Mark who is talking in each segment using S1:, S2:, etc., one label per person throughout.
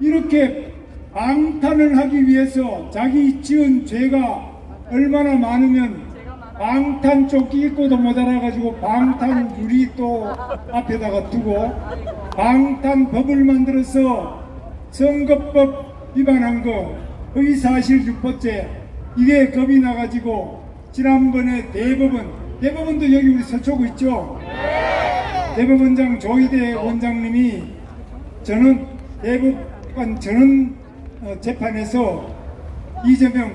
S1: 이렇게 방탄을 하기 위해서 자기 지은 죄가 얼마나 많으면 방탄 조끼 입고도 못 알아가지고 방탄 유리 또 앞에다가 두고 방탄 법을 만들어서 선거법 위반한 거 허위사실 유포죄 이게 겁이 나가지고 지난번에 대법원 대법원도 여기 우리 서초구 있죠? 대법원장 조희대 원장님이 저는 대법 관 전원 어, 재판에서 이재명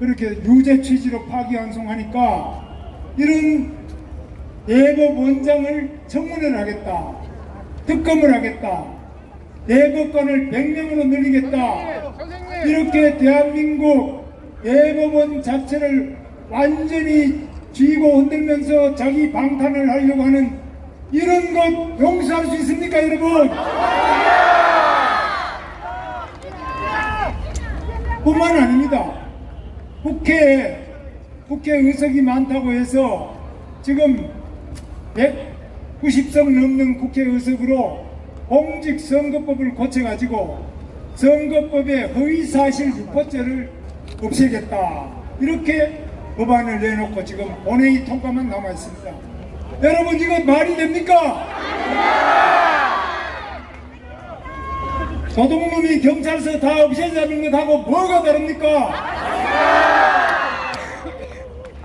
S1: 그렇게 유죄 취지로 파기환송하니까 이런 대법 원장을 청문회를 하겠다 특검을 하겠다 대법관을 100명으로 늘리겠다 이렇게 대한민국 대법원 자체를 완전히 쥐고 흔들면서 자기 방탄을 하려고 하는 이런 것 용서할 수 있습니까 여러분? 뿐만 아닙니다. 국회에 국회 의석이 많다고 해서 지금 190석 넘는 국회 의석으로 공직선거법을 고쳐가지고 선거법의 허위사실 유포죄를 없애겠다 이렇게 법안을 내놓고 지금 본회의 통과만 남아 있습니다. 여러분 이거 말이 됩니까? 도둑놈이 경찰서 다 없애자는 것하고 뭐가 다릅니까?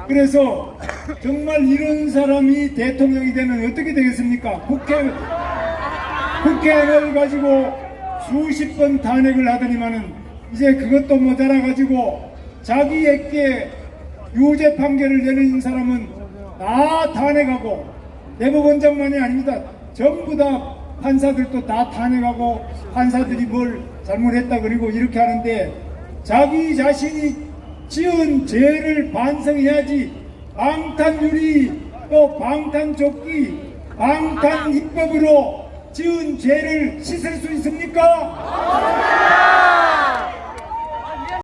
S1: 그래서 정말 이런 사람이 대통령이 되면 어떻게 되겠습니까? 국회 국회를 가지고 수십 번 탄핵을 하더니만은 이제 그것도 모자라 가지고 자기에게 유죄 판결을 내리는 사람은 다 탄핵하고 대법원장만이 아닙니다. 전부 다 판사들도 다 탄핵하고 판사들이 뭘 잘못했다 그리고 이렇게 하는데 자기 자신이 지은 죄를 반성해야지 방탄유리 또 방탄조끼 방탄 입법으로 지은 죄를 씻을 수 있습니까?